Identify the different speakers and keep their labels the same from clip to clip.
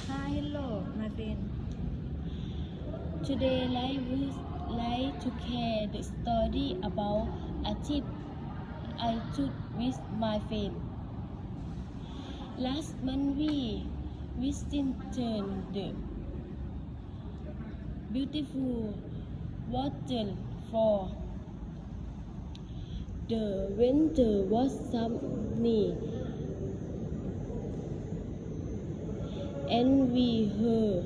Speaker 1: Hi hello my friend
Speaker 2: Today I would like to share the story about a trip I took with my friend. Last month we visited the beautiful waterfall. The weather was sunny we were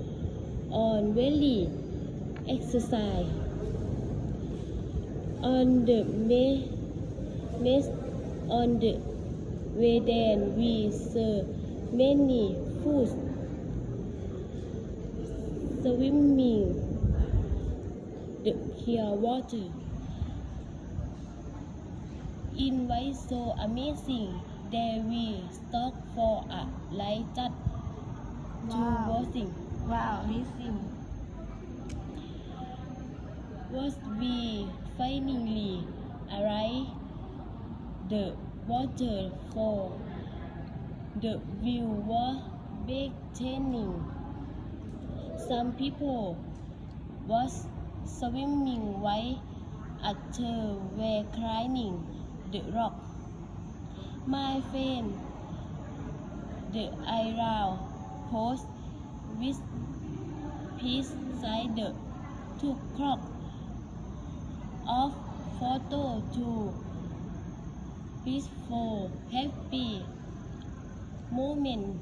Speaker 2: on very exercise on the ma- mess on the way then we saw many fish swimming the clear water. In way so amazing that we stopped for a light just to
Speaker 1: Wow.
Speaker 2: watching
Speaker 1: Wow amazing
Speaker 2: was we finally arrived the waterfall. The view was breathtaking. Some people was swimming while others were climbing the rock. My friend, the around post with beside the two clock of photo to peaceful happy moment.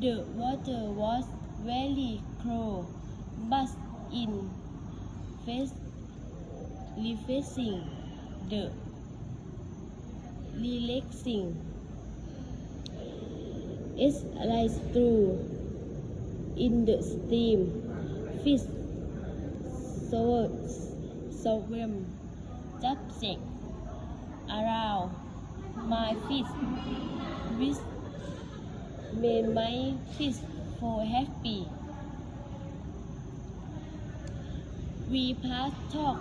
Speaker 2: The water was very cold but in face refreshing the relaxing it's like through in the steam. Fish so swim jumping around my fish. Which made my fish so happy. We pass talk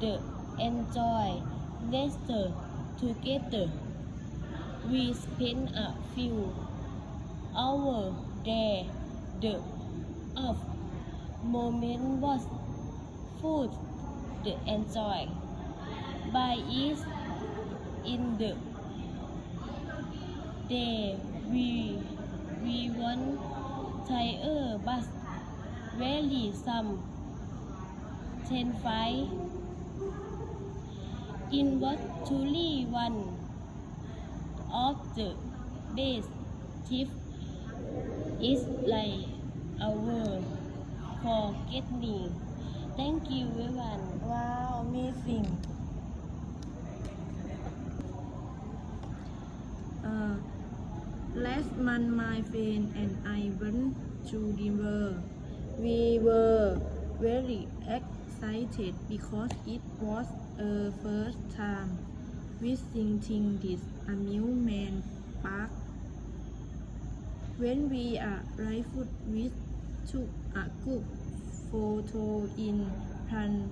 Speaker 2: the enjoy nature together. We spend a few hours there the of moment was food the enjoy by is in the day. We we want tire bus very some ten five in what truly one of the best tip is like our forgetting thank you everyone
Speaker 1: Wow amazing. Uh, Last month my friend and I went to river. We were very excited because it was a first time visiting this amusement park when we are arrived we took a good photo in front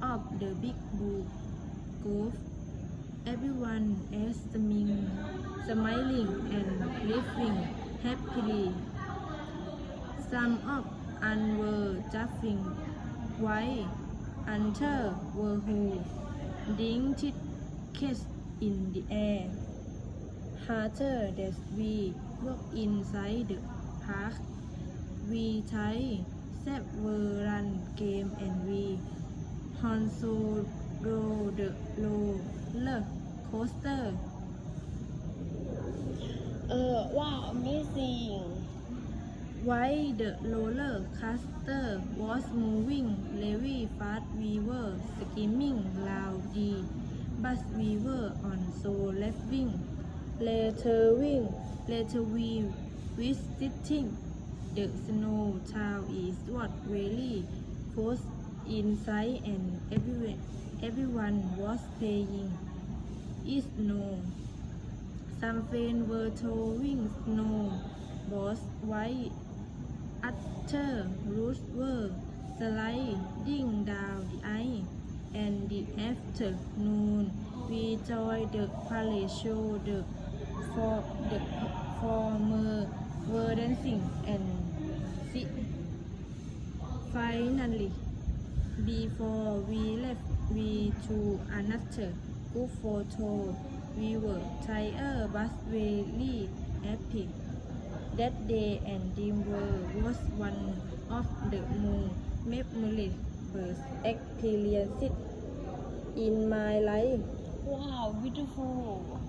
Speaker 1: of the big blue cove everyone is smiling, smiling and laughing happily some of us were jumping while others were holding tickets in the air. After that we walked inside the park. We tried several run game and we also rode the roller coaster.
Speaker 2: เออว้าว amazing
Speaker 1: While the roller coaster was moving very fast, we were screaming loudly, but we were also laughing. Later we visiting the snow town is what really close inside and everyone, was playing. It snow. Some friends were throwing snowballs while other routes were sliding down the ice. And the afternoon, we joined the parade show the for the performers were dancing and si- finally before we left we took another group photo we were tired but very happy that day and Dreamworld was one of the most memorable experiences in my life.
Speaker 2: Wow, beautiful.